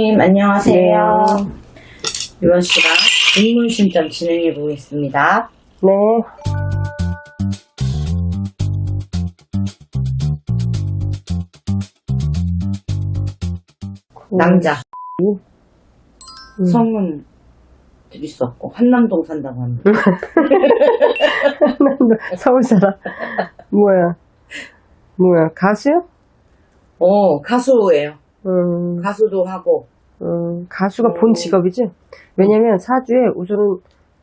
선생님, 안녕하세요. 네. 유원 씨랑 인문심점 진행해 보겠습니다. 네. 남자. 음. 성은 드릴 수 없고, 한남동 산다고 합니다. 서울 사람. 뭐야? 뭐야? 가수요? 어, 가수예요. 음, 가수도 하고, 음, 가수가 음. 본 직업이지? 왜냐면 사주에 우선은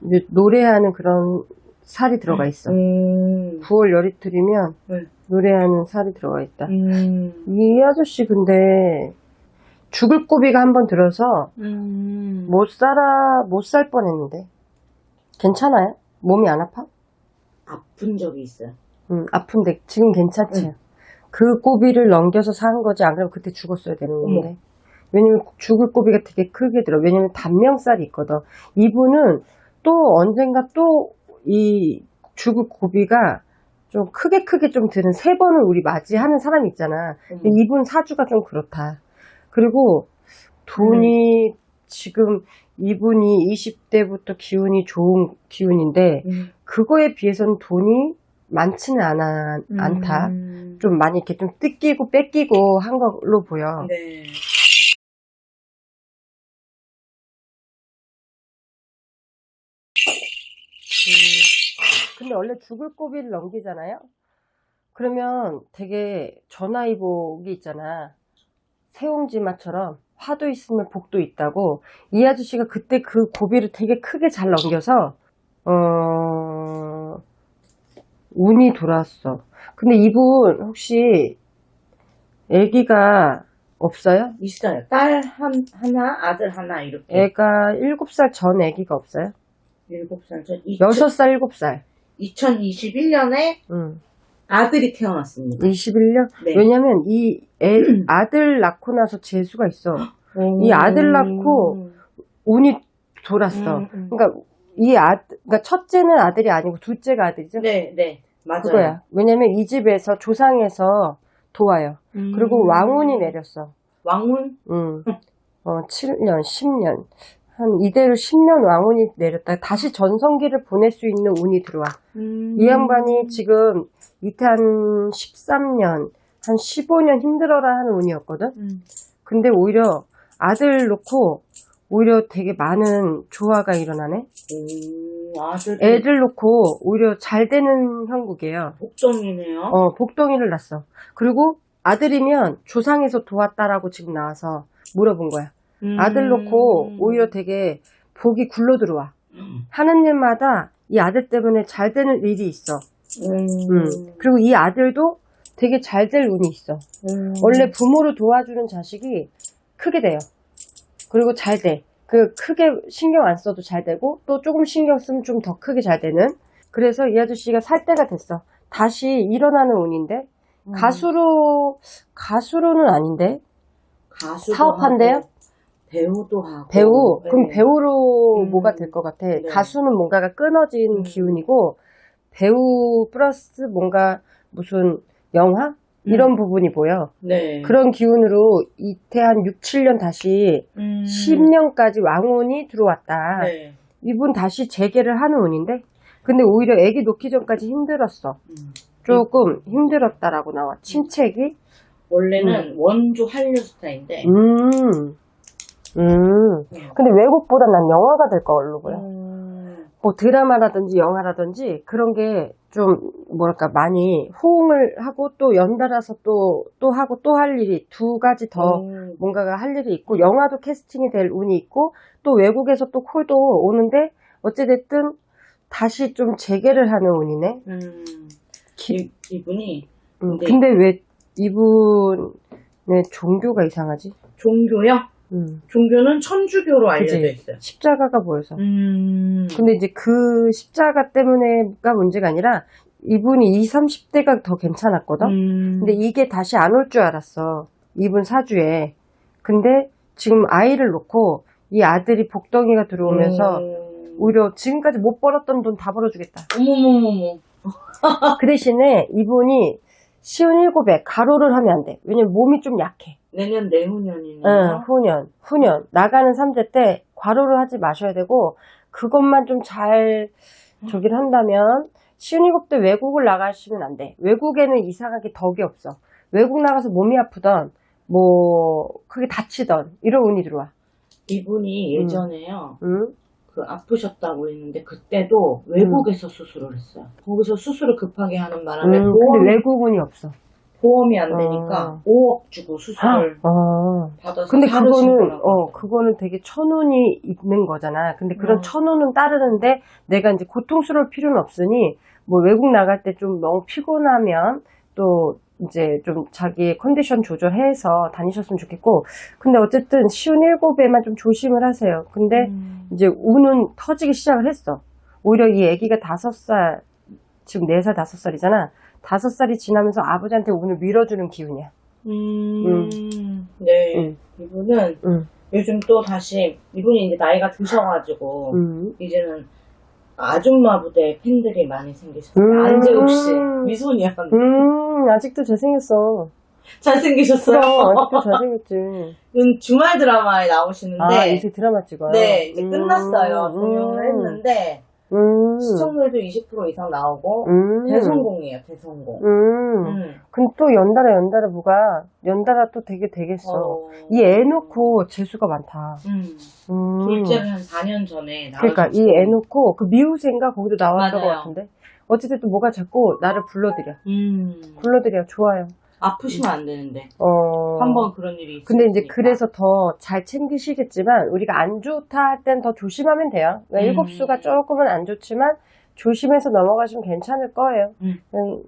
이제 노래하는 그런 살이 들어가 있어. 음, 9월 열이틀이면 네. 노래하는 살이 들어가 있다. 음, 이 아저씨 근데 죽을 고비가 한 번 들어서 음. 못 살아, 못 살 뻔했는데. 괜찮아요? 몸이 안 아파? 아픈 적이 있어요. 응, 아픈데 지금 괜찮지? 그 고비를 넘겨서 산 거지 안 그러면 그때 죽었어야 되는 건데. 왜냐면 죽을 고비가 되게 크게 들어. 왜냐면 단명살이 있거든. 이분은 또 언젠가 또 이 죽을 고비가 좀 크게 크게 좀 드는 세 번을 우리 맞이하는 사람이 있잖아. 근데 이분 사주가 좀 그렇다. 그리고 돈이 지금 이분이 20대부터 기운이 좋은 기운인데 음. 그거에 비해서는 돈이 많지는 않아, 않다. 음. 좀 많이 이렇게 좀 뜯기고 뺏기고 한 걸로 보여. 네. 근데 원래 죽을 고비를 넘기잖아요? 그러면 되게 전화위복이 있잖아. 세옹지마처럼 화도 있으면 복도 있다고 이 아저씨가 그때 그 고비를 되게 크게 잘 넘겨서 어 운이 돌아왔어. 근데 이분 혹시 아기가 없어요? 있어요. 딸 한, 하나, 아들 하나, 이렇게. 애가 7살 전 아기가 없어요? 일곱 살 전. 6살, 7살. 2021년에 응. 아들이 태어났습니다. 21년? 네. 왜냐면 이 애, 아들 낳고 나서 재수가 있어. 이 아들 낳고 운이 돌았어. 음, 음. 그러니까 이 아, 그러니까 첫째는 아들이 아니고 둘째가 아들이죠. 네, 네. 맞아요. 그거야. 왜냐면 이 집에서 조상에서 도와요. 음. 그리고 왕운이 내렸어. 왕운? 응. 어, 7년, 10년. 한 이대로 10년 왕운이 내렸다. 다시 전성기를 보낼 수 있는 운이 들어와. 음. 이 양반이 지금 이때 한 13년, 한 15년 힘들어라 하는 운이었거든? 음. 근데 오히려 아들 놓고 오히려 되게 많은 조화가 일어나네? 오, 아들. 애들 놓고 오히려 잘 되는 형국이에요. 복덩이네요. 어, 복덩이를 낳았어. 그리고 아들이면 조상에서 도왔다라고 지금 나와서 물어본 거야. 음. 아들 놓고 오히려 되게 복이 굴러 들어와. 음. 하는 일마다 이 아들 때문에 잘 되는 일이 있어. 음. 음. 그리고 이 아들도 되게 잘 될 운이 있어. 음. 원래 부모를 도와주는 자식이 크게 돼요. 그리고 잘 돼. 그 크게 신경 안 써도 잘 되고 또 조금 신경 쓰면 좀 더 크게 잘 되는. 그래서 이 아저씨가 살 때가 됐어. 다시 일어나는 운인데 음. 가수로 가수로는 아닌데 가수도 사업한대요? 배우도 하고. 배우 네. 그럼 배우로 음. 뭐가 될 것 같아. 네. 가수는 뭔가가 끊어진 음. 기운이고 배우 플러스 뭔가 무슨 영화 이런 부분이 보여. 네. 그런 기운으로 이태 한 6, 7년 다시 음. 10년까지 왕운이 들어왔다. 네. 이분 다시 재개를 하는 운인데 근데 오히려 애기 놓기 전까지 힘들었어. 음. 조금 힘들었다라고 나와. 침체기? 원래는 원조 한류 스타인데. 음. 음. 근데 외국보다 난 영화가 될 걸로 보여. 음. 뭐 드라마라든지 영화라든지 그런 게 좀 뭐랄까 많이 호응을 하고 또 연달아서 또 또 하고 또 할 일이 두 가지 더 음. 뭔가가 할 일이 있고 영화도 캐스팅이 될 운이 있고 또 외국에서 또 콜도 오는데 어찌됐든 다시 좀 재개를 하는 운이네. 음. 기- 이, 이분이 음, 네. 근데 왜 이분의 종교가 이상하지? 종교요? 음, 종교는 천주교로 알려져 그치. 있어요. 십자가가 보여서. 음. 근데 이제 그 십자가 때문에가 문제가 아니라 이분이 20, 30대가 더 괜찮았거든? 음. 근데 이게 다시 안 올 줄 알았어. 이분 사주에. 근데 지금 아이를 놓고 이 아들이 복덩이가 들어오면서 음. 오히려 지금까지 못 벌었던 돈 다 벌어주겠다. 어머머머머. 그 대신에 이분이 시운 일곱에 가로를 하면 안 돼. 왜냐면 몸이 좀 약해. 내년 내후년이네요. 응, 후년, 후년. 나가는 3대 때 과로를 하지 마셔야 되고, 그것만 좀잘 저기를 한다면, 신일곱 때 외국을 나가시면 안 돼. 외국에는 이상하게 덕이 없어. 외국 나가서 몸이 아프던, 뭐, 크게 다치던, 이런 운이 들어와. 이분이 예전에요. 응? 그 아프셨다고 했는데 그때도 외국에서 수술을 했어요. 거기서 수술을 급하게 하는 바람에 음, 보험, 근데 외국 운이 없어. 보험이 안 되니까 어. 5억 주고 수술을 어. 받아서 근데 그거는, 거라고 어, 그거는 되게 천운이 있는 거잖아. 근데 그런 음. 천운은 따르는데 내가 이제 고통스러울 필요는 없으니, 뭐 외국 나갈 때 좀 너무 피곤하면 또 이제 좀 자기 컨디션 조절해서 다니셨으면 좋겠고, 근데 어쨌든 쉬운 일곱에만 좀 조심을 하세요. 근데 음. 이제 우는 터지기 시작을 했어. 오히려 이 아기가 다섯 살, 지금 네 살, 다섯 살이잖아. 다섯 살이 지나면서 아버지한테 운을 밀어주는 기운이야. 음. 네. 응. 이분은 응. 요즘 또 다시 이분이 이제 나이가 드셔가지고 음. 이제는 아줌마 부대 팬들이 많이 생기셨어요. 음. 안재욱 씨, 미소년 음, 아직도 잘생겼어. 잘생기셨어요. 그럼, 아직도 잘생겼지. 은 주말 드라마에 나오시는데 아, 요새 드라마 찍어요? 네 이제 음, 끝났어요. 종영을 음, 했는데 음, 시청률도 20% 이상 나오고 음, 대성공이에요. 대성공. 음. 음. 근데 또 연달아 연달아 뭐가, 연달아 또 되게 되겠어. 어. 이 애 놓고 재수가 많다. 음. 음. 둘째를 한 4년 전에 그러니까 이. 애 놓고 그 미우새인가 거기도 나왔던 맞아요. 것 같은데. 어쨌든 또 뭐가 자꾸 나를 불러들여. 음. 불러들여. 좋아요. 아프시면 안 되는데 어. 한번 그런 일이 있으니까. 근데 이제 그래서 더 잘 챙기시겠지만 우리가 안 좋다 할 땐 더 조심하면 돼요. 그러니까 음. 일곱 수가 조금은 안 좋지만 조심해서 넘어가시면 괜찮을 거예요. 음. 그냥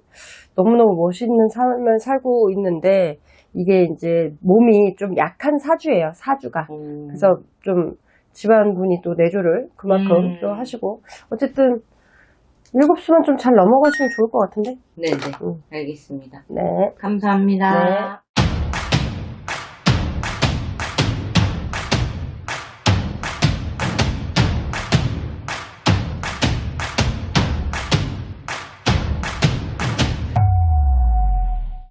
너무너무 멋있는 삶을 살고 있는데 이게 이제 몸이 좀 약한 사주예요. 사주가. 오. 그래서 좀 집안 분이 또 내조를 그만큼 음. 또 하시고 어쨌든 일곱 수만 좀잘 넘어가시면 좋을 것 같은데. 네네 음. 알겠습니다. 네. 감사합니다. 네.